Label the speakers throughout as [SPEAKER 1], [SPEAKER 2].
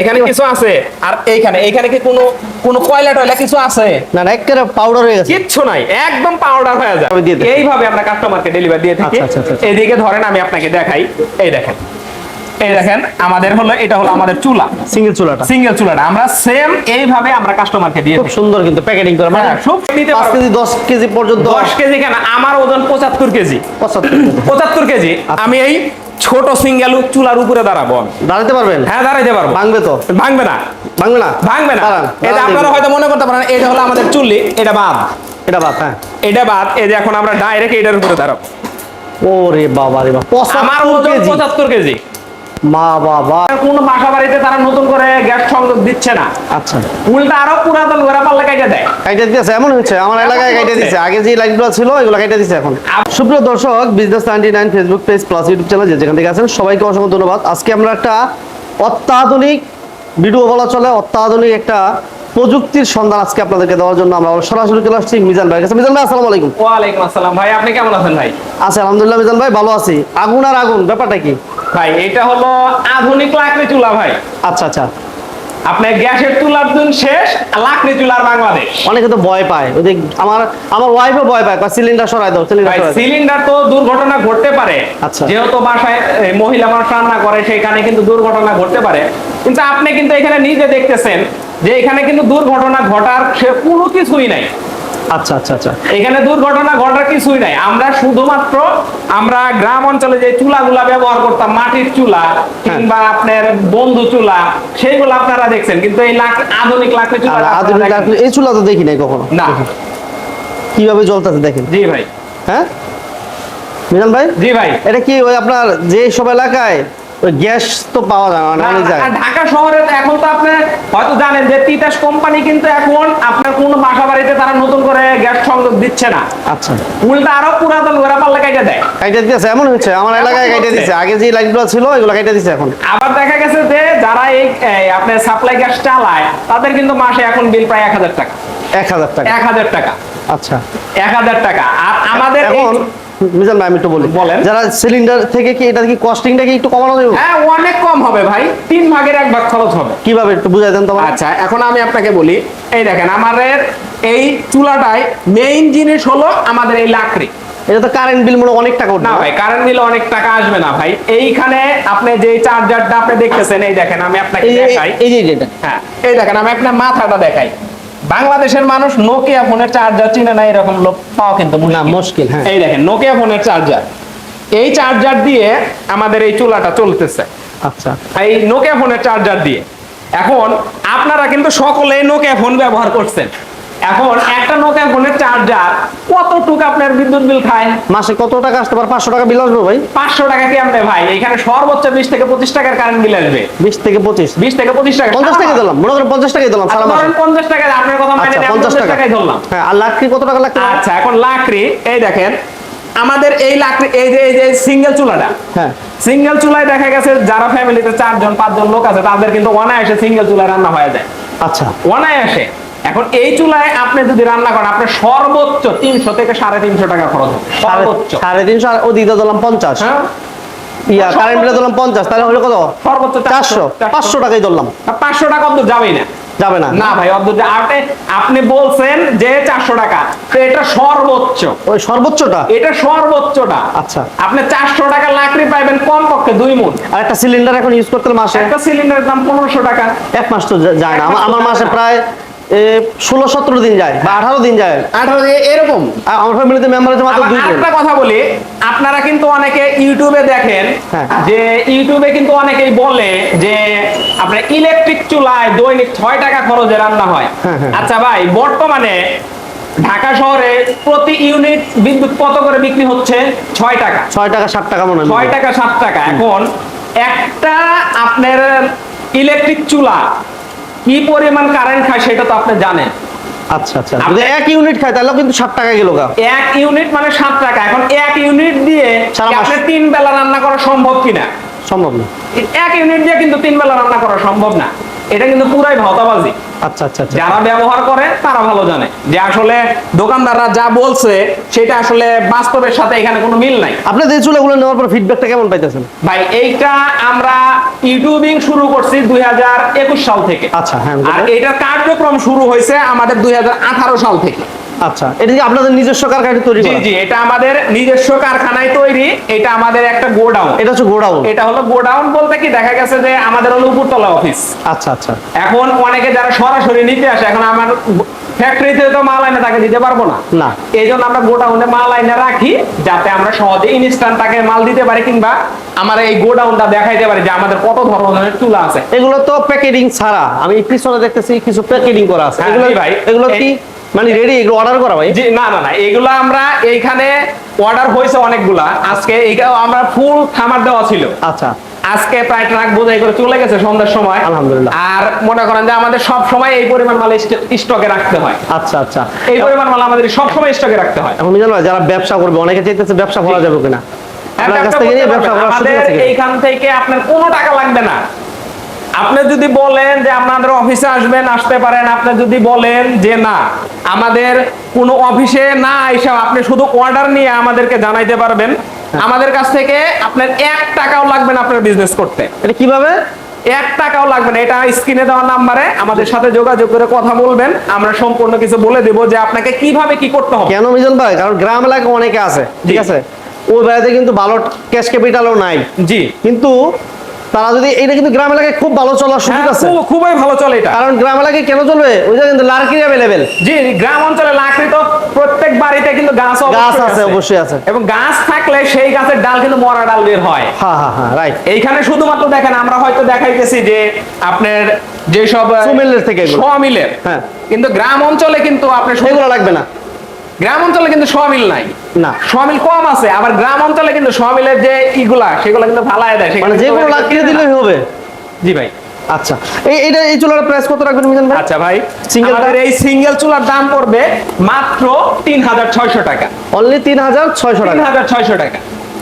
[SPEAKER 1] এখানে কিছু আছে। আর এইখানে এইখানে কি কোনো কোনো কয়লা টয়লা কিছু আছে?
[SPEAKER 2] না না একেবারে পাউডার হয়ে গেছে।
[SPEAKER 1] কিচ্ছু নাই একদম পাউডার হয়ে যায়।
[SPEAKER 2] আমি দিয়ে দিই।
[SPEAKER 1] এইভাবে আমরা কাস্টমারকে ডেলিভারি দিয়ে থাকি।
[SPEAKER 2] আচ্ছা, আচ্ছা, আচ্ছা।
[SPEAKER 1] এইদিকে ধরেন আমি আপনাকে দেখাই এই দেখেন। এই দেখেন আমাদের হলো এটা হলো আমাদের চুলা।
[SPEAKER 2] সিঙ্গেল চুলাটা।
[SPEAKER 1] সিঙ্গেল চুলাটা। আমরা সেম এইভাবে আমরা কাস্টমারকে দিয়ে
[SPEAKER 2] খুব সুন্দর কিন্তু প্যাকেটিং করা। মানে
[SPEAKER 1] হ্যাঁ, সব নিতে
[SPEAKER 2] পাঁচ
[SPEAKER 1] পারবে।
[SPEAKER 2] কেজি দশ কেজি পর্যন্ত
[SPEAKER 1] দশ কেজি কেন? আমার ওজন পঁচাত্তর কেজি।
[SPEAKER 2] পঁচাত্তর কেজি।
[SPEAKER 1] পঁচাত্তর কেজি। আমি এই ছোট সিঙ্গেল চুলার উপরে দাঁড়াবো আমি।
[SPEAKER 2] দাঁড়াতে পারবেন?
[SPEAKER 1] হ্যাঁ দাঁড়াইতে পারব।
[SPEAKER 2] ভাঙবে তো।
[SPEAKER 1] ভাঙবে না।
[SPEAKER 2] ভাঙবে না?
[SPEAKER 1] ভাঙবে না। এটা আপনারা হয়তো মনে করতে পারেন এটা হলো আমাদের চুল্লি এটা বাদ।
[SPEAKER 2] এটা বাদ হ্যাঁ।
[SPEAKER 1] এটা বাদ এই যে এখন আমরা ডাইরেক্ট এটার উপরে দাঁড়াবো।
[SPEAKER 2] ওরে বাবা রে বাবা
[SPEAKER 1] আমার ওজন
[SPEAKER 2] কেজি
[SPEAKER 1] পঁচাত্তর কেজি।
[SPEAKER 2] মা বাবা।
[SPEAKER 1] কোনো বাসা বাড়িতে তারা নতুন করে গ্যাস সংযোগ দিচ্ছে না।
[SPEAKER 2] আচ্ছা।
[SPEAKER 1] উল্টা আরও পুরাতন ঘোরা পাল্লা কাইটা দেয়।
[SPEAKER 2] কাইটা দিতেছে এমন হচ্ছে আমার এলাকায় কাইটা
[SPEAKER 1] হচ্ছে।
[SPEAKER 2] দিচ্ছে আগে যে ছিল এগুলো কাইটা দিচ্ছে এখন।
[SPEAKER 1] আপ-
[SPEAKER 2] সুপ্রিয় দর্শক business ninety nine Facebook page plus YouTube channel যেখান থেকে আছেন সবাইকে অসংখ্য ধন্যবাদ। আজকে আমরা একটা অত্যাধুনিক ভিডিও বলা চলে অত্যাধুনিক একটা প্রযুক্তির সন্ধান আজকে আপনাদেরকে দেওয়ার জন্য আমরা সরাসরি চলে আসছি মিজান ভাই কাছে। মিজান ভাই আসসালামু আলাইকুম।
[SPEAKER 1] ওয়ালাইকুম আসসালাম। ভাই আপনি কেমন আছেন ভাই?
[SPEAKER 2] আচ্ছা আলহামদুলিল্লাহ মিজান ভাই ভালো আছি। আগুন আর আগুন ব্যাপারটা কি?
[SPEAKER 1] ভাই এটা হলো আধুনিক লাকড়ি চুলা ভাই।
[SPEAKER 2] আচ্ছা আচ্ছা।
[SPEAKER 1] আপনার গ্যাসের চুলার দিন শেষ লাকড়ি চুলার বাংলাদেশ।
[SPEAKER 2] অনেকে তো ভয় পায়। ওই যে আমার আমার ওয়াইফও ভয় পায় সিলিন্ডার সরাই দাও সিলিন্ডার সরাই দাও।
[SPEAKER 1] সিলিন্ডার তো দুর্ঘটনা ঘটতে পারে।
[SPEAKER 2] আচ্ছা।
[SPEAKER 1] যেহেতু বাসায় মহিলা মানুষ রান্না করে সেখানে কিন্তু দুর্ঘটনা ঘটতে পারে। কিন্তু আপনি কিন্তু এখানে নিজে দেখতেছেন যে এখানে কিন্তু দুর্ঘটনা ঘটার সে কোনো কিছুই নাই।
[SPEAKER 2] আচ্ছা আচ্ছা আচ্ছা।
[SPEAKER 1] এখানে দুর্ঘটনা ঘটার কিছুই নাই। আমরা শুধুমাত্র আমরা গ্রাম অঞ্চলে যে চুলাগুলা ব্যবহার করতাম মাটির চুলা কিংবা আপনার বন্ধু চুলা সেইগুলো আপনারা দেখছেন। কিন্তু এই আধুনিক লাকড়ি চুলা
[SPEAKER 2] আধুনিক লাকড়ি- এই চুলা তো দেখি নাই কখনো।
[SPEAKER 1] না।
[SPEAKER 2] কীভাবে জ্বলতেছে দেখেন?
[SPEAKER 1] জি ভাই।
[SPEAKER 2] হ্যাঁ? মিজান ভাই?
[SPEAKER 1] জি ভাই।
[SPEAKER 2] এটা কি ওই আপনার যে সব এলাকায় গ্যাস তো পাওয়া যায় না অনেক জায়গায়
[SPEAKER 1] ঢাকা শহরে তো এখন তো আপনি হয়তো জানেন যে তিতাস কোম্পানি কিন্তু এখন আপনার কোন বাসা বাড়িতে তারা নতুন করে গ্যাস সংযোগ দিচ্ছে না।
[SPEAKER 2] আচ্ছা।
[SPEAKER 1] উল্টা আরও পুরাতন ঘোরা পাল্লা কাইটা দেয়।
[SPEAKER 2] কাইটা দিতেছে এমন হচ্ছে আমার এলাকায়
[SPEAKER 1] হচ্ছে।
[SPEAKER 2] দিচ্ছে আগে যে লাইনগুলো ছিল এগুলো কাইটা দিচ্ছে এখন।
[SPEAKER 1] আবার দেখা গেছে যে যারা এই আপনার সাপ্লাই গ্যাস চালায় তাদের কিন্তু মাসে এখন বিল প্রায় এক হাজার টাকা।
[SPEAKER 2] এক হাজার টাকা।
[SPEAKER 1] এক হাজার টাকা।
[SPEAKER 2] আচ্ছা।
[SPEAKER 1] এক হাজার টাকা। আর আমাদের
[SPEAKER 2] এখন মিজান ভাই আমি একটু বলি।
[SPEAKER 1] বলেন।
[SPEAKER 2] যারা সিলিন্ডার থেকে কি এটা কি কস্টিংটা কি একটু কমানো যাবে?
[SPEAKER 1] হ্যাঁ অনেক কম হবে ভাই। তিন ভাগের এক ভাগ খরচ হবে।
[SPEAKER 2] কীভাবে একটু বুঝাই দেন তোমার
[SPEAKER 1] আচ্ছা এখন আমি আপনাকে বলি এই দেখেন আমাদের এই চুলাটায় মেইন জিনিস হলো আমাদের এই লাকড়ি।
[SPEAKER 2] এটা তো কারেন্ট বিল মনে অনেক টাকা উঠবে।
[SPEAKER 1] না ভাই কারেন্ট বিল অনেক টাকা আসবে না ভাই। এইখানে আপনি যে চার্জারটা আপনি দেখতেছেন এই দেখেন আমি আপনাকে দেখাই।
[SPEAKER 2] এই যে এটা।
[SPEAKER 1] হ্যাঁ এই দেখেন আমি আপনার মাথাটা দেখাই। বাংলাদেশের মানুষ নোকিয়া ফোনের চার্জার চিনে না এরকম লোক পাওয়া কিন্তু
[SPEAKER 2] না মুশকিল। হ্যাঁ।
[SPEAKER 1] এই দেখেন নোকিয়া ফোনের চার্জার এই চার্জার দিয়ে আমাদের এই চুলাটা চলতেছে।
[SPEAKER 2] আচ্ছা।
[SPEAKER 1] এই নোকিয়া ফোনের চার্জার দিয়ে। এখন আপনারা কিন্তু সকলে নোকিয়া ফোন ব্যবহার করছেন। এখন একটা নোকিয়া ফোনের চার্জার কতটুকু আপনার বিদ্যুৎ বিল খায়?
[SPEAKER 2] মাসে কত টাকা আসতে পারে? পাঁচশো টাকা বিল আসবে ভাই।
[SPEAKER 1] পাঁচশো টাকা কি আনবে ভাই? এখানে সর্বোচ্চ বিশ থেকে পঁচিশ টাকার কারেন্ট বিল আসবে।
[SPEAKER 2] বিশ থেকে পঁচিশ।
[SPEAKER 1] বিশ থেকে পঁচিশ টাকা।
[SPEAKER 2] পঞ্চাশ টাকা দিলাম। মনে করেন পঞ্চাশ টাকাই দিলাম সারা
[SPEAKER 1] আচ্ছা,
[SPEAKER 2] মাসে।
[SPEAKER 1] পঞ্চাশ টাকা আপনার কথা মানে
[SPEAKER 2] আচ্ছা পঞ্চাশ
[SPEAKER 1] টাকাই ধরলাম।
[SPEAKER 2] হ্যাঁ আর লাকড়ি কত টাকা পারে?
[SPEAKER 1] আচ্ছা এখন লাকড়ি এই দেখেন আমাদের এই লাকড়ি এই যে এই যে সিঙ্গেল চুলাটা
[SPEAKER 2] হ্যাঁ।
[SPEAKER 1] সিঙ্গেল চুলায় দেখা গেছে যারা ফ্যামিলিতে চারজন পাঁচজন লোক আছে তাদের কিন্তু অনায়াসে সিঙ্গেল চুলায় রান্না হয়ে যায়।
[SPEAKER 2] আচ্ছা।
[SPEAKER 1] অনায়াসে। এখন এই চুলায় আপনি যদি রান্না করেন আপনার সর্বোচ্চ তিনশো থেকে সাড়ে তিনশো টাকা খরচ সর্বোচ্চ।
[SPEAKER 2] সাড়ে তিনশো আর ওদিকে দিলাম পঞ্চাশ।
[SPEAKER 1] হ্যাঁ?
[SPEAKER 2] ইয়া কারেন্ট বিলে দিলাম পঞ্চাশ তাহলে হলো কত?
[SPEAKER 1] সর্বোচ্চ
[SPEAKER 2] চারশো। পাঁচশো টাকাই ধরলাম।
[SPEAKER 1] পাঁচশো টাকা অব্দ যাবেই না।
[SPEAKER 2] যাবে না।
[SPEAKER 1] না ভাই অব্দ আপনি আপনি বলছেন যে চারশো টাকা তো এটা সর্বোচ্চ।
[SPEAKER 2] ওই সর্বোচ্চটা?
[SPEAKER 1] এটা সর্বোচ্চটা।
[SPEAKER 2] আচ্ছা।
[SPEAKER 1] আপনি চারশো টাকা লাকড়ি পাইবেন কম পক্ষে দুই
[SPEAKER 2] আর একটা সিলিন্ডার এখন ইউজ করতে মাসে?
[SPEAKER 1] একটা সিলিন্ডারের দাম পনেরোশো টাকা।
[SPEAKER 2] এক মাস তো যায় না। আমার মাসে প্রায় ষোলো সতেরো দিন যায় বা আঠারো দিন যায়।
[SPEAKER 1] আঠারো এরকম?
[SPEAKER 2] আর আমার ফ্যামিলিতে মেম্বার আছে মাত্র দুইজন।
[SPEAKER 1] আরেকটা কথা বলি আপনারা কিন্তু অনেকে ইউটিউবে দেখেন
[SPEAKER 2] হ্যাঁ।
[SPEAKER 1] যে ইউটিউবে কিন্তু অনেকেই বলে যে আপনার ইলেকট্রিক চুলায় দৈনিক ছয় টাকা খরচে রান্না হয়।
[SPEAKER 2] হ্যাঁ, হ্যাঁ।
[SPEAKER 1] আচ্ছা ভাই বর্তমানে ঢাকা শহরে প্রতি ইউনিট বিদ্যুৎ কত করে বিক্রি হচ্ছে? ছয় টাকা।
[SPEAKER 2] ছয় টাকা সাত টাকা মনে হয়।
[SPEAKER 1] ছয় টাকা সাত টাকা। এখন একটা আপনার ইলেকট্রিক চুলা কি পরিমাণ কারেন্ট খায় সেটা তো আপনি জানেন।
[SPEAKER 2] আচ্ছা আচ্ছা। যদি এক ইউনিট খায় তাহলে কিন্তু সাত টাকা গেল গা।
[SPEAKER 1] এক ইউনিট মানে সাত টাকা। এখন এক ইউনিট দিয়ে আপনি তিন বেলা রান্না করা সম্ভব কিনা?
[SPEAKER 2] সম্ভব না।
[SPEAKER 1] এক ইউনিট দিয়ে কিন্তু তিন বেলা রান্না করা সম্ভব না। এটা কিন্তু পুরাই ভাওতাবাজি।
[SPEAKER 2] আচ্ছা আচ্ছা আচ্ছা।
[SPEAKER 1] যারা ব্যবহার করে তারা ভালো জানে যে আসলে দোকানদাররা যা বলছে সেটা আসলে বাস্তবের সাথে এখানে কোনো মিল নাই।
[SPEAKER 2] আপনি যে চুলাগুলো নেওয়ার পর ফিডব্যাকটা কেমন পাইতেছেন?
[SPEAKER 1] ভাই এইটা আমরা ইউটিউবিং শুরু করছি 2021 সাল থেকে।
[SPEAKER 2] আচ্ছা, হ্যাঁ,
[SPEAKER 1] আর এটার কার্যক্রম শুরু হয়েছে আমাদের 2018 সাল থেকে।
[SPEAKER 2] আচ্ছা এটা কি আপনাদের নিজস্ব কারখানায় তৈরি
[SPEAKER 1] জি জি এটা আমাদের নিজস্ব কারখানায় তৈরি এটা আমাদের একটা গোডাউন।
[SPEAKER 2] এটা হচ্ছে গোডাউন।
[SPEAKER 1] এটা হলো গোডাউন বলতে কি দেখা গেছে যে আমাদের হলো উপরতলা অফিস।
[SPEAKER 2] আচ্ছা আচ্ছা।
[SPEAKER 1] এখন অনেকে যারা সরাসরি নিতে আসে এখন আমার ফ্যাক্টরিতে তো মাল আইনে তাকে দিতে পারব না।
[SPEAKER 2] না।
[SPEAKER 1] এই জন্য আমরা গোডাউনে মাল আইনে রাখি যাতে আমরা সহজে ইনস্ট্যান্ট তাকে মাল দিতে পারি কিংবা আমার এই গোডাউনটা দেখাইতে পারি যে আমাদের কত ধরনের চুলা আছে।
[SPEAKER 2] এগুলো তো প্যাকেটিং ছাড়া। আমি পিছনে দেখতেছি কিছু প্যাকেটিং করা আছে।
[SPEAKER 1] হ্যাঁ,
[SPEAKER 2] এগুলো
[SPEAKER 1] ভাই।
[SPEAKER 2] এগুলো কি? মানে রেডি এগুলো অর্ডার করা ভাই?
[SPEAKER 1] না না না। এগুলো আমরা এইখানে অর্ডার হয়েছে অনেকগুলা। আজকে আমরা ফুল খামার দেওয়া ছিল।
[SPEAKER 2] আচ্ছা।
[SPEAKER 1] আজকে প্রায় ট্রাক বোঝাই করে চলে গেছে সন্ধ্যার সময়
[SPEAKER 2] আলহামদুলিল্লাহ।
[SPEAKER 1] আর মনে করেন যে আমাদের সব সময় এই পরিমাণ মাল স্টকে রাখতে হয়
[SPEAKER 2] আচ্ছা আচ্ছা
[SPEAKER 1] এই পরিমাণ মাল আমাদের সব সময় স্টকে রাখতে হয়
[SPEAKER 2] এখন জানো যারা ব্যবসা করবে অনেকে চাইতেছে ব্যবসা করা যাবে কিনা আপনার কাছ থেকে নিয়ে ব্যবসা
[SPEAKER 1] আমাদের
[SPEAKER 2] আছে কিনা?
[SPEAKER 1] এইখান থেকে আপনার কোনো টাকা লাগবে না আপনি যদি বলেন যে আপনাদের অফিসে আসবেন আসতে পারেন আপনি যদি বলেন যে না আমাদের কোনো অফিসে না এসে আপনি শুধু অর্ডার নিয়ে আমাদেরকে জানাইতে পারবেন। আমাদের কাছ থেকে আপনার এক টাকাও লাগবে না আপনার বিজনেস করতে।
[SPEAKER 2] এটা কীভাবে?
[SPEAKER 1] এক টাকাও লাগবে না এটা স্ক্রিনে দেওয়া নাম্বারে আমাদের সাথে যোগাযোগ করে কথা বলবেন আমরা সম্পূর্ণ কিছু বলে দেব যে আপনাকে কীভাবে কি করতে হবে।
[SPEAKER 2] কেন মিজন ভাই? কারণ গ্রাম এলাকায় অনেকে আছে ঠিক আছে? ওই বাড়িতে কিন্তু ভালো ক্যাশ ক্যাপিটালও নাই।
[SPEAKER 1] জি।
[SPEAKER 2] কিন্তু তারা যদি এটা কিন্তু গ্রাম এলাকায় খুব ভালো চলার সুযোগ
[SPEAKER 1] হ্যাঁ,
[SPEAKER 2] আছে।
[SPEAKER 1] খুব- খুবই ভালো চলে এটা।
[SPEAKER 2] কারণ গ্রাম এলাকায় কেন চলবে? ওই জায়গায় কিন্তু লার্কি অ্যাভেলেবেল
[SPEAKER 1] জি গ্রাম অঞ্চলে লাকড়ি তো প্রত্যেক বাড়িতে কিন্তু গাছ
[SPEAKER 2] গাছ আছে, অবশ্যই আছে।
[SPEAKER 1] এবং গাছ থাকলে সেই গাছের ডাল কিন্তু মরা ডাল বের হয়।
[SPEAKER 2] হ্যাঁ হ্যাঁ হ্যাঁ রাইট
[SPEAKER 1] এইখানে শুধুমাত্র দেখেন আমরা হয়তো দেখাইতেছি যে আপনার যেসব
[SPEAKER 2] সুমিলের থেকে।
[SPEAKER 1] সমিলের
[SPEAKER 2] হ্যাঁ।
[SPEAKER 1] কিন্তু গ্রাম অঞ্চলে কিন্তু আপনার শুধু-
[SPEAKER 2] সেগুলো লাগবে না।
[SPEAKER 1] গ্রাম অঞ্চলে কিন্তু সমিল নাই।
[SPEAKER 2] না।
[SPEAKER 1] সমিল কম আছে আবার গ্রাম অঞ্চলে কিন্তু সমিলের যে ইগুলা সেগুলো কিন্তু ফালায় দেয়
[SPEAKER 2] মানে যে
[SPEAKER 1] কিন্তু
[SPEAKER 2] কোনো
[SPEAKER 1] অনেকে
[SPEAKER 2] লাকড়ি
[SPEAKER 1] কিনে না।
[SPEAKER 2] দিলেই হবে।
[SPEAKER 1] জি ভাই।
[SPEAKER 2] আচ্ছা এই এটা এই চুলার প্রাইস কত রাখবেন মিজান ভাই?
[SPEAKER 1] আচ্ছা ভাই আমাদের এই সিঙ্গেল চুলার দাম পড়বে মাত্র তিন হাজার ছয়শো টাকা।
[SPEAKER 2] অনলি তিন হাজার ছয়শো
[SPEAKER 1] তিন
[SPEAKER 2] টাকা?
[SPEAKER 1] হাজার ছয়শো টাকা।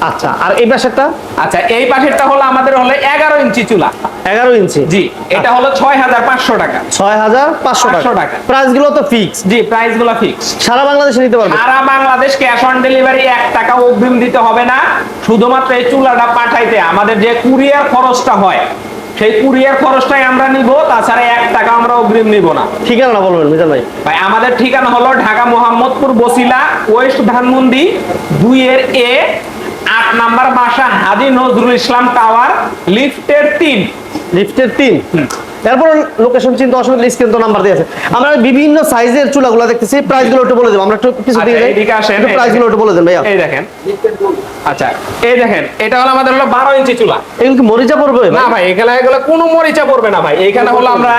[SPEAKER 2] আচ্ছা আর এই পাশেরটা?
[SPEAKER 1] আচ্ছা এই পাশেরটা হলো আমাদের হলো এগারো ইঞ্চি চুলা।
[SPEAKER 2] এগারো ইঞ্চি?
[SPEAKER 1] জি এটা হলো ছয় হাজার পাঁচশো টাকা।
[SPEAKER 2] ছয় হাজার পাঁচশো টাকা।
[SPEAKER 1] টাকা।
[SPEAKER 2] প্রাইসগুলো তো ফিক্স
[SPEAKER 1] জি প্রাইসগুলো ফিক্স
[SPEAKER 2] সারা বাংলাদেশে নিতে পারবে?
[SPEAKER 1] সারা বাংলাদেশ ক্যাশ অন ডেলিভারি এক টাকা অগ্রিম দিতে হবে না। শুধুমাত্র এই চুলাটা পাঠাইতে আমাদের যে কুরিয়ার খরচটা হয় সেই কুরিয়ার খরচটাই আমরা নিব তাছাড়া এক টাকা আমরা অগ্রিম নিব না।
[SPEAKER 2] ঠিকানা বলবেন মিজান ভাই?
[SPEAKER 1] ভাই আমাদের ঠিকানা হলো ঢাকা মোহাম্মদপুর বসিলা ওয়েস্ট ধানমন্ডি দুই এর এ আট নাম্বার বাসা হাজি নজরুল ইসলাম টাওয়ার লিফটের তিন।
[SPEAKER 2] লিফটের তিন? এরপর লোকেশন চিন্তা অসুবিধা স্ক্রিন তো নাম্বার দিয়ে আছে। আমরা বিভিন্ন সাইজের চুলাগুলো দেখতেছি প্রাইসগুলো একটু বলে দেবো। আমরা একটু কিছু
[SPEAKER 1] আচ্ছা,
[SPEAKER 2] দিয়ে যাই
[SPEAKER 1] এইদিকে আসেন, এই
[SPEAKER 2] প্রাইসগুলো একটু বলে দেন ভাইয়া।
[SPEAKER 1] এই দেখেন। আচ্ছা এই দেখেন এটা হলো আমাদের হলো বারো ইঞ্চি চুলা।
[SPEAKER 2] এগুলো কি মরিচা পড়বে
[SPEAKER 1] না ভাই এখানে এগুলো কোনো মরিচা পড়বে না ভাই। এখানে হলো আমরা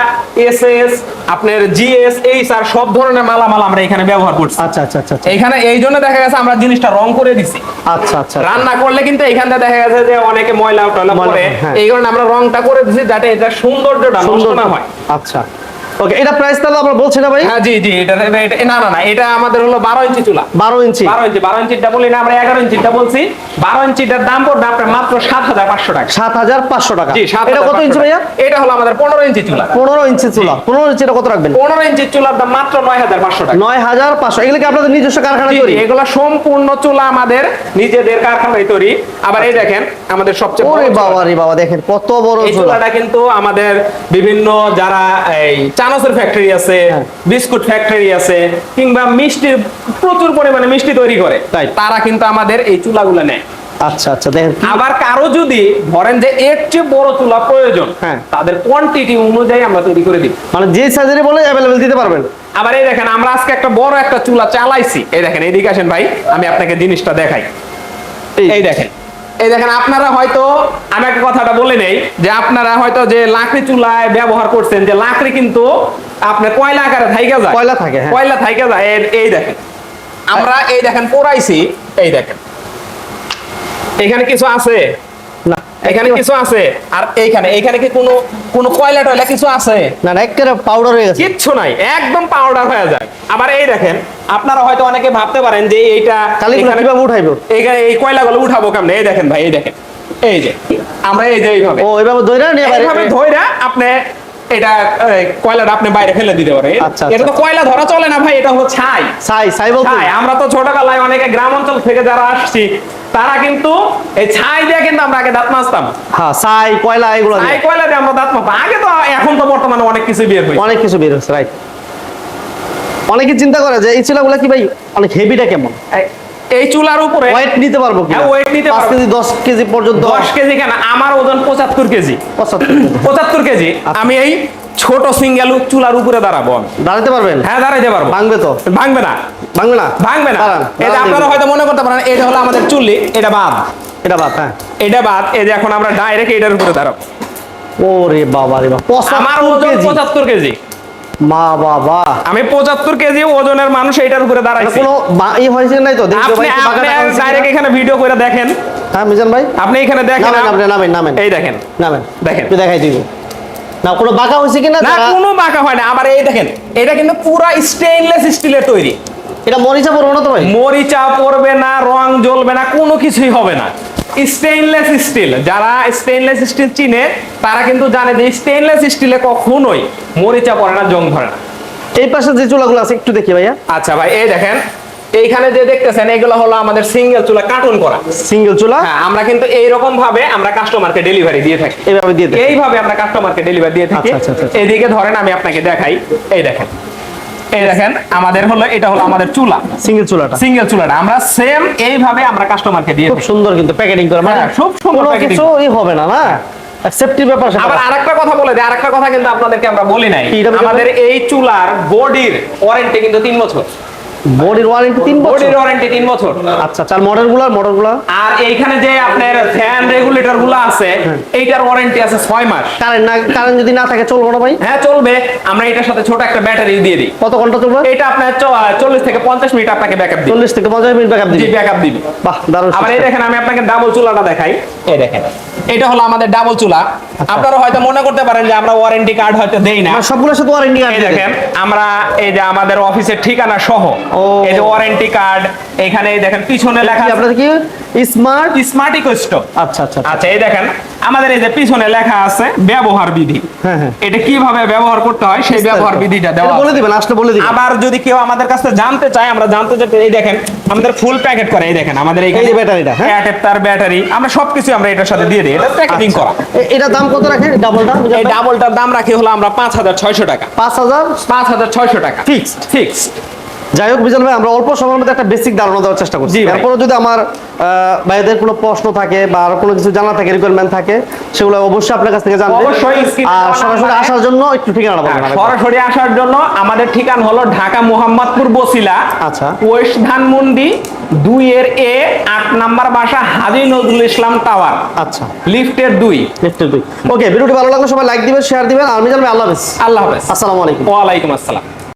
[SPEAKER 1] এস এস আপনার জিএস এই স্যার সব ধরনের মালা মালামাল আমরা এখানে ব্যবহার করছি।
[SPEAKER 2] আচ্ছা আচ্ছা আচ্ছা আচ্ছা।
[SPEAKER 1] এখানে এই জন্য দেখা গেছে আমরা জিনিসটা রং করে দিছি।
[SPEAKER 2] আচ্ছা আচ্ছা
[SPEAKER 1] রান্না করলে কিন্তু এখানে দেখা গেছে যে অনেকে ময়লা টয়লা পরে
[SPEAKER 2] হ্যাঁ।
[SPEAKER 1] এই কারণে আমরা রংটা করে দিছি যাতে এটা সৌন্দর্যটা নষ্ট না হয়।
[SPEAKER 2] আচ্ছা। ওকে এটা প্রাইস তাহলে আমরা বলছি না ভাই?
[SPEAKER 1] হ্যাঁ জি জি এটা এটা- না না না এটা আমাদের হলো বারো ইঞ্চি চুলা।
[SPEAKER 2] বারো ইঞ্চি।
[SPEAKER 1] বারো ইঞ্চি বারো ইঞ্চিটা বলি না আমরা এগারো ইঞ্চিটা বলছি। বারো ইঞ্চিটার দাম পড়বে আপনার মাত্র সাত হাজার পাঁচশো টাকা।
[SPEAKER 2] সাত হাজার পাঁচশো টাকা।
[SPEAKER 1] জি
[SPEAKER 2] এটা কত ইঞ্চি ভাইয়া?
[SPEAKER 1] এটা হলো আমাদের পনেরো ইঞ্চি চুলা।
[SPEAKER 2] পনেরো ইঞ্চি চুলা। পনেরো ইঞ্চিটা কত রাখবেন?
[SPEAKER 1] পনেরো ইঞ্চি চুলার দাম মাত্র নয় হাজার পাঁচশো টাকা।
[SPEAKER 2] নয় হাজার পাঁচশো। এগুলো কি আপনাদের নিজস্ব কারখানা তৈরি?
[SPEAKER 1] এগুলো সম্পূর্ণ চুলা আমাদের নিজেদের কারখানায় তৈরি। আবার এই দেখেন আমাদের সবচেয়ে বড়
[SPEAKER 2] ওরে বাবা রে বাবা দেখেন কত বড়
[SPEAKER 1] চুলাটা কিন্তু আমাদের বিভিন্ন যারা এই চানাচুর ফ্যাক্টরি আছে
[SPEAKER 2] হ্যাঁ।
[SPEAKER 1] বিস্কুট ফ্যাক্টরি আছে কিংবা মিষ্টির প্রচুর পরিমাণে মিষ্টি তৈরি করে।
[SPEAKER 2] তাই।
[SPEAKER 1] তারা কিন্তু আমাদের এই চুলাগুলো নেয়।
[SPEAKER 2] আচ্ছা আচ্ছা দেখেন
[SPEAKER 1] আবার কারও যদি ধরেন যে এর চেয়ে বড় চুলা প্রয়োজন
[SPEAKER 2] হ্যাঁ।
[SPEAKER 1] তাদের কোয়ান্টিটি অনুযায়ী আমরা তৈরি করে দিই
[SPEAKER 2] মানে যে সাইজের বলে অ্যাভেলেবেল দিতে পারবেন।
[SPEAKER 1] আবার এই দেখেন আমরা আজকে একটা বড় একটা চুলা চালাইছি। এই দেখেন এইদিকে আসেন ভাই আমি আপনাকে জিনিসটা দেখাই। এই দেখেন। এই দেখেন আপনারা হয়তো আমি একটা কথাটা বলে নেই যে আপনারা হয়তো যে লাকড়ি চুলায় ব্যবহার করছেন যে লাকড়ি কিন্তু আপনার কয়লা আকারে থাইকা যায়।
[SPEAKER 2] কয়লা থাকে, হ্যাঁ।
[SPEAKER 1] কয়লা থাইকা যায়। এই এই দেখেন আমরা এই দেখেন পোড়াইছি এই দেখেন। এখানে কিছু আছে? এখানে কিছু আছে। আর এইখানে এইখানে কি কোনো কোনো কয়লা টয়লা কিছু আছে?
[SPEAKER 2] না না একেবারে পাউডার হয়ে গেছে।
[SPEAKER 1] কিচ্ছু নাই একদম পাউডার হয়ে যায়। আবার এই দেখেন আপনারা হয়তো অনেকে ভাবতে পারেন যে এইটা এখানে-
[SPEAKER 2] কীভাবে উঠাইবো?
[SPEAKER 1] এইখানে এই কয়লাগুলো উঠাবো কেমনে? এই দেখেন ভাই এই দেখেন। এই যে আমরা এই যে এইভাবে।
[SPEAKER 2] ও এভাবে দইরা নিয়ে
[SPEAKER 1] এইভাবে ধইরা আপনি এটা কয়লাটা আপনি বাইরে ফেলে দিতে পারেন।
[SPEAKER 2] আচ্ছা,
[SPEAKER 1] এটা তো
[SPEAKER 2] আচ্ছা।
[SPEAKER 1] কয়লা ধরা চলে না ভাই এটা হলো ছাই।
[SPEAKER 2] ছাই ছাই বলতে
[SPEAKER 1] আমরা তো ছোটবেলায় অনেকে গ্রাম অঞ্চল থেকে যারা আসছি তারা কিন্তু এই ছাই দিয়ে কিন্তু আমরা আগে দাঁত মাজতাম।
[SPEAKER 2] হ্যাঁ ছাই কয়লা এগুলো
[SPEAKER 1] ছাই কয়লা দিয়ে আমরা দাঁত মাজতাম আগে তো এখন তো বর্তমানে অনেক কিছু বের হয়েছে।
[SPEAKER 2] অনেক কিছু বের হচ্ছে রাইট অনেকে চিন্তা করে যে এই চুলাগুলো কি ভাই অনেক হেভিটা কেমন?
[SPEAKER 1] এই- চুলার উপরে
[SPEAKER 2] ওয়েট নিতে পারব কি
[SPEAKER 1] হ্যাঁ, weight নিতে
[SPEAKER 2] পাঁচ
[SPEAKER 1] পারব।
[SPEAKER 2] কেজি দশ কেজি পর্যন্ত
[SPEAKER 1] দশ কেজি কেন? আমার ওজন পঁচাত্তর কেজি।
[SPEAKER 2] পঁচাত্তর কেজি।
[SPEAKER 1] পঁচাত্তর কেজি।
[SPEAKER 2] আচ্ছা।
[SPEAKER 1] আমি এই ছোট সিঙ্গেল চুলার উপরে দাঁড়াবো আমি।
[SPEAKER 2] দাঁড়াতে পারবেন?
[SPEAKER 1] হ্যাঁ দাঁড়াইতে পারব।
[SPEAKER 2] ভাঙবে তো।
[SPEAKER 1] ভাঙবে না।
[SPEAKER 2] ভাঙবে না?
[SPEAKER 1] ভাঙবে না। এটা আপনারা হয়তো মনে করতে পারেন এটা হলো আমাদের চুল্লি এটা বাদ।
[SPEAKER 2] এটা বাদ হ্যাঁ।
[SPEAKER 1] এটা বাদ এই যে এখন আমরা ডাইরেক্ট এটার উপরে দাঁড়াবো।
[SPEAKER 2] ওরে বাবা রে বাবা
[SPEAKER 1] আমার ওজন
[SPEAKER 2] কেজি।
[SPEAKER 1] পঁচাত্তর কেজি।
[SPEAKER 2] মা বাবা।
[SPEAKER 1] আমি পঁচাত্তর কেজি ওজনের মানুষ এটার উপরে দাঁড়াইছি।
[SPEAKER 2] কোনো ই হয়েছে নাই তো?
[SPEAKER 1] আপনি ডাইরেক্ট এখানে ভিডিও করে দেখেন।
[SPEAKER 2] হ্যাঁ মিজান ভাই।
[SPEAKER 1] আপনি এখানে দেখেন
[SPEAKER 2] নামেন আপনি নামেন নামেন
[SPEAKER 1] এই দেখেন।
[SPEAKER 2] নামেন।
[SPEAKER 1] দেখেন।
[SPEAKER 2] দেখাই দিব। না কোনো বাঁকা হয়েছে কিনা
[SPEAKER 1] না কোনো বাঁকা হয় না। আবার এই দেখেন এটা কিন্তু পুরা স্টেইনলেস স্টিলের তৈরি।
[SPEAKER 2] এটা মরিচা পড়ব না তো ভাই
[SPEAKER 1] মরিচা পড়বে না রং জ্বলবে না কোনো কিছুই হবে না। স্টেইনলেস স্টিল যারা স্টেইনলেস স্টিল চিনে তারা কিন্তু জানে যে স্টেইনলেস স্টিলে কখনোই মরিচা পড়ে না জং ধরে না।
[SPEAKER 2] এই পাশে যে চুলাগুলো আছে একটু দেখি ভাইয়া।
[SPEAKER 1] আচ্ছা ভাই এই দেখেন এইখানে যে দেখতেছেন এগুলো হলো আমাদের সিঙ্গেল চুলা কার্টুন করা।
[SPEAKER 2] সিঙ্গেল চুলা?
[SPEAKER 1] হ্যাঁ আমরা কিন্তু এইরকম ভাবে আমরা কাস্টমারকে ডেলিভারি দিয়ে থাকি।
[SPEAKER 2] এইভাবে দিয়ে দেন
[SPEAKER 1] এইভাবে আমরা কাস্টমারকে ডেলিভারি দিয়ে থাকি।
[SPEAKER 2] আচ্ছা, আচ্ছা, আচ্ছা।
[SPEAKER 1] এদিকে ধরেন আমি আপনাকে দেখাই। এই দেখেন। এই দেখেন আমাদের হলো এটা হলো আমাদের চুলা।
[SPEAKER 2] সিঙ্গেল চুলাটা।
[SPEAKER 1] সিঙ্গেল চুলাটা। আমরা সেম এইভাবে আমরা কাস্টমারকে দিয়ে
[SPEAKER 2] খুব সুন্দর কিন্তু প্যাকেটিং করে। মানে
[SPEAKER 1] হ্যাঁ, খুব সুন্দর
[SPEAKER 2] কিছু ই হবে না না? সেফটির ব্যাপার
[SPEAKER 1] আবার আরেকটা কথা বলে দিই আরেকটা কথা কিন্তু আপনাদেরকে আমরা বলি নাই।
[SPEAKER 2] কি, এটা বলতে
[SPEAKER 1] আমাদের এই চুলার বডির ওয়ারেন্টি কিন্তু তিন বছর।
[SPEAKER 2] বডির ওয়ারেন্টি তিন বছর?
[SPEAKER 1] বডির ওয়ারেন্টি তিন বছর।
[SPEAKER 2] আচ্ছা চার মডেলগুলা মডেলগুলা
[SPEAKER 1] আর এইখানে যে আপনার ফ্যান রেগুলেটরগুলো আছে
[SPEAKER 2] হ্যাঁ।
[SPEAKER 1] এইটার ওয়ারেন্টি আছে ছয় মাস।
[SPEAKER 2] কারেন্ট না কারেন্ট যদি না থাকে চলবো না ভাই?
[SPEAKER 1] হ্যাঁ চলবে। আমরা এটার সাথে ছোট একটা ব্যাটারি দিয়ে দিই।
[SPEAKER 2] কত ঘণ্টা চলবে?
[SPEAKER 1] এটা আপনার চল্লিশ থেকে পঞ্চাশ মিনিট আপনাকে ব্যাকআপ দিবে।
[SPEAKER 2] চল্লিশ থেকে পঞ্চাশ মিনিট ব্যাকআপ
[SPEAKER 1] জি ব্যাকআপ দিবে।
[SPEAKER 2] বাহ দারুণ
[SPEAKER 1] আবার এই দেখেন আমি আপনাকে ডাবল চুলাটা দেখাই। এই দেখেন। এটা হলো আমাদের ডাবল চুলা।
[SPEAKER 2] আচ্ছা।
[SPEAKER 1] আপনারা হয়তো মনে করতে পারেন যে আমরা ওয়ারেন্টি কার্ড হয়তো দেই না।
[SPEAKER 2] আমার সবগুলোর সাথে ওয়ারেন্টি
[SPEAKER 1] এই দেখেন আমরা এই যে আমাদের অফিসের ঠিকানা সহ। এই যে ওয়ারেন্টি কার্ড এখানে দেখেন পিছনে লেখা আছে
[SPEAKER 2] আপনাদের কি? স্মার্ট
[SPEAKER 1] স্মার্ট ইকোস্টোভ
[SPEAKER 2] আচ্ছা আচ্ছা আচ্ছা।
[SPEAKER 1] আচ্ছা এই দেখেন আমাদের এই যে পিছনে লেখা আছে ব্যবহার বিধি।
[SPEAKER 2] হ্যাঁ, হ্যাঁ।
[SPEAKER 1] এটা কীভাবে ব্যবহার করতে হয়? সেই ব্যবহার বিধিটা দেওয়া
[SPEAKER 2] বলে। দিবেন আসলে বলে দিবেন।
[SPEAKER 1] আবার যদি কেউ আমাদের কাছে জানতে চায় আমরা জানতে চাই এই দেখেন আমাদের ফুল প্যাকেট করে এই দেখেন আমাদের
[SPEAKER 2] এই যে ব্যাটারিটা, হ্যাঁ?
[SPEAKER 1] অ্যাডাপ্টার ব্যাটারি আমরা সবকিছু আমরা এটার সাথে দিয়ে দিই এটা প্যাকেটিং করা।
[SPEAKER 2] এ- এটার দাম কত রাখেন? ডাবলটা
[SPEAKER 1] এই ডাবলটার দাম রাখি হলো আমরা পাঁচ হাজার ছয়শো টাকা।
[SPEAKER 2] পাঁচ হাজার?
[SPEAKER 1] পাঁচ হাজার ছয়শো টাকা।
[SPEAKER 2] Fixed?
[SPEAKER 1] ফিক্সড
[SPEAKER 2] যাই হোক বিজন ভাই আমরা অল্প সময়ের মধ্যে একটা বেসিক ধারণা দেওয়ার চেষ্টা করছি। এরপরে যদি আমার ভাইদের কোনো প্রশ্ন থাকে বা আরও কোনো কিছু জানা থাকে রিকোয়ারমেন্ট থাকে সেগুলো অবশ্যই আপনার কাছ থেকে
[SPEAKER 1] অবশ্যই
[SPEAKER 2] আর সরাসরি আসার জন্য একটু ঠিকানাটা বলবেন
[SPEAKER 1] হ্যাঁ, সরাসরি আসার জন্য আমাদের ঠিকানা হলো ঢাকা মোহাম্মদপুর বসিলা
[SPEAKER 2] আচ্ছা।
[SPEAKER 1] ওয়েস্ট ধানমন্ডি দুই এর এ আট নাম্বার বাসা হাজি নজরুল ইসলাম টাওয়ার।
[SPEAKER 2] আচ্ছা।
[SPEAKER 1] লিফটের দুই।
[SPEAKER 2] লিফটের দুই। ওকে ভিডিওটি ভালো লাগলে সবাই লাইক দিবেন শেয়ার দিবেন। আর মিজান ভাই আল্লাহ হাফেজ।
[SPEAKER 1] আল্লাহ হাফেজ।
[SPEAKER 2] আসসালামু আলাইকুম।
[SPEAKER 1] ওয়ালাইকুম আসসালাম।